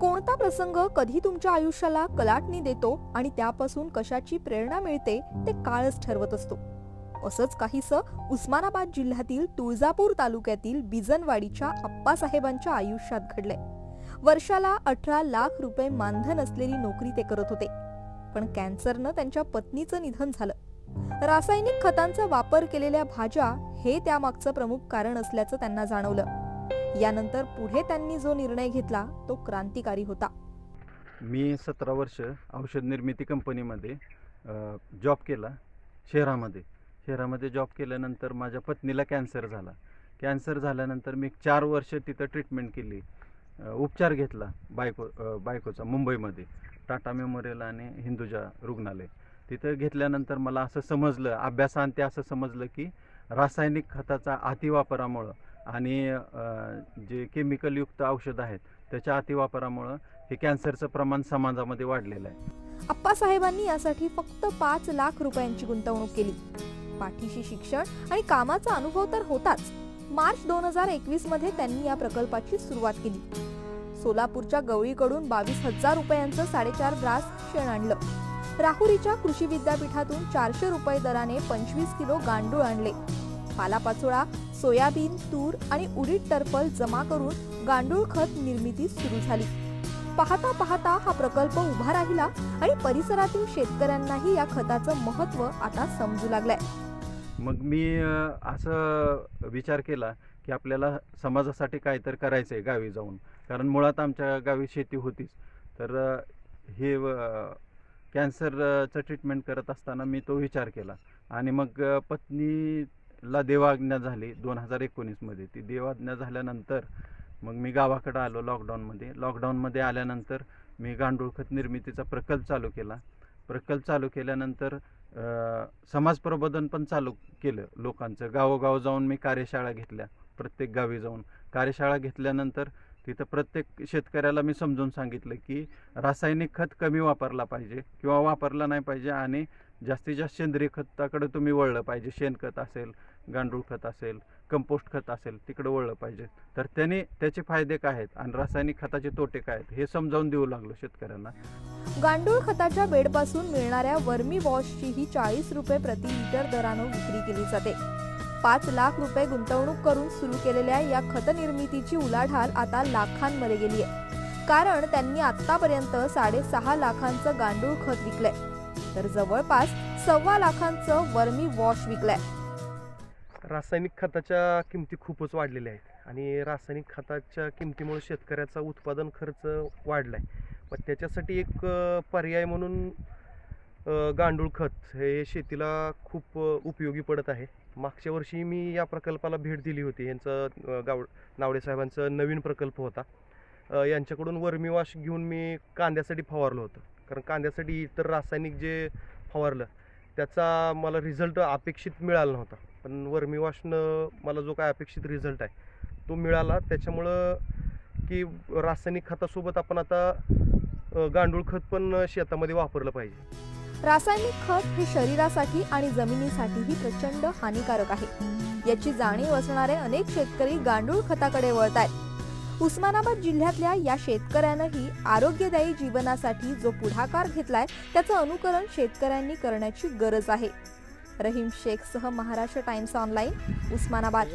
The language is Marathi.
कोणता प्रसंग कधी तुमच्या आयुष्याला कलाटणी देतो आणि त्यापासून कशाची प्रेरणा मिळते ते काळच ठरवत असतो. असंच काहीसं उस्मानाबाद जिल्ह्यातील तुळजापूर तालुक्यातील बिजनवाडीच्या आप्पासाहेबांच्या आयुष्यात घडलंय. वर्षाला अठरा लाख रुपये मानधन असलेली नोकरी ते करत होते. पण कॅन्सरनं त्यांच्या पत्नीचं निधन झालं. रासायनिक खतांचा वापर केलेल्या भाज्या हे त्यामागचं प्रमुख कारण असल्याचं त्यांना जाणवलं. यानंतर पुढे त्यांनी जो निर्णय घेतला तो क्रांतिकारी होता. मी सतरा वर्ष औषध निर्मिती कंपनीमध्ये जॉब केला शहरामध्ये. शहरामध्ये जॉब केल्यानंतर माझ्या पत्नीला कॅन्सर झाला. कॅन्सर झाल्यानंतर मी चार वर्ष तिथं ट्रीटमेंट केली. उपचार घेतला बायको बायकोचा मुंबईमध्ये टाटा मेमोरियल आणि हिंदुजा रुग्णालय. तिथं घेतल्यानंतर मला असं समजलं अभ्यासांती असं समजलं की रासायनिक खताचा अतिवापरामुळं आणि जे केमिकलयुक्त औषध आहेत त्याच्या अतिवापरामुळं हे कॅन्सरचं प्रमाण समाजामध्ये वाढलेलं आहे. आप्पासाहेबांनी यासाठी फक्त पाच लाख रुपयांची गुंतवणूक केली. पाठीशी शिक्षण आणि कामाचा अनुभव तर होताच. मार्च दोन हजार एकवीसमध्ये त्यांनी या प्रकल्पाची सुरुवात केली. सोलापूरच्या गवळीकडून बावीस हजार रुपयांचं साडेचार ग्रास शेण आणलं. राहुरीच्या कृषी विद्यापीठातून चारशे रुपये दराने पंचवीस किलो गांडूळ आणले. पालापाचोळा सोयाबीन तूर आणि उडीद टर्फल जमा करून गांडूळ खत निर्मिती सुरू झाली. पाहता पाहता हा प्रकल्प उभा राहिला आणि परिसरातील शेतकऱ्यांनाही या खताचं महत्त्व आता समजू लागलंय. मग मी असं विचार केला की आपल्याला समाजासाठी काय तर करायचं आहे गावी जाऊन. कारण मुळात आमच्या गावी शेती होतीच. तर हे कॅन्सरचं ट्रीटमेंट करत असताना मी तो विचार केला. आणि मग पत्नी ला देवाज्ञा झाली दोन हजार एकोणीसमध्ये ती देवाज्ञा झाल्यानंतर मग मी गावाकडं आलो लॉकडाऊनमध्ये लॉकडाऊनमध्ये आल्यानंतर मी गांडूळ खत निर्मितीचा प्रकल्प चालू केला. प्रकल्प चालू केल्यानंतर समाज प्रबोधन पण चालू केलं लोकांचं. गावोगाव जाऊन मी कार्यशाळा घेतल्या प्रत्येक गावी जाऊन. कार्यशाळा घेतल्यानंतर तिथं प्रत्येक शेतकऱ्याला मी समजून सांगितलं की रासायनिक खत कमी वापरला पाहिजे किंवा वापरला नाही पाहिजे आणि जास्तीत जास्त सेंद्रिय खताकडे तुम्ही वळलं पाहिजे. शेणखत असेल गांडूळ खत असेल कंपोस्ट खत असेल तिकडे वळलं पाहिजे. तर त्याने त्याचे फायदे काय आहेत आणि रासायनिक खताचे तोटे काय आहेत हे समजावून देऊ लागलो शेतकऱ्यांना. गांडूळ खताच्या बेडपासून मिळणाऱ्या वर्मी वॉशची ही चाळीस रुपये प्रति लिटर दरानं विक्री केली जाते. पाच लाख रुपये गुंतवणूक करून सुरू केलेल्या या खत निर्मितीची उलाढाल आता लाखांमध्ये गेली आहे कारण त्यांनी आतापर्यंत साडेसहा लाखांचं गांडूळ खत विकलंय. तर जवळपास सव्वा लाखांचं वर्मी वॉश विकलंय. रासायनिक खताच्या किमती खूपच वाढलेल्या आहेत आणि रासायनिक खताच्या किमतीमुळे शेतकऱ्याचा उत्पादन खर्च वाढला आहे मग त्याच्यासाठी एक पर्याय म्हणून गांडूळ खत हे शेतीला खूप उपयोगी पडत आहे. मागच्या वर्षी मी या प्रकल्पाला भेट दिली होती. यांचं गाव नावडे साहेबांचा नवीन प्रकल्प होता. यांच्याकडून वर्मीवाश घेऊन मी कांद्यासाठी फवारलं होतं. कारण कांद्यासाठी इतर रासायनिक जे फवारलं त्याचा मला रिझल्ट अपेक्षित मिळाला नव्हता. पण वर्मी वॉशनं मला जो काय अपेक्षित रिझल्ट आहे तो मिळाला. त्याच्यामुळं की रासायनिक खतासोबत आपण आता गांडूळ खत पण शेतामध्ये वापरलं पाहिजे. रासायनिक खत हे शरीरासाठी आणि जमिनीसाठीही प्रचंड हानिकारक आहे. याची जाणीव असणारे अनेक शेतकरी गांडूळ खताकडे वळत आहेत उस्मानाबाद जिल्ह्यातल्या या शेतकऱ्यानंही आरोग्यदायी जीवनासाठी जो पुढाकार घेतलाय त्याचं अनुकरण शेतकऱ्यांनी करण्याची गरज आहे. रहीम शेख सह महाराष्ट्र टाइम्स ऑनलाईन उस्मानाबाद.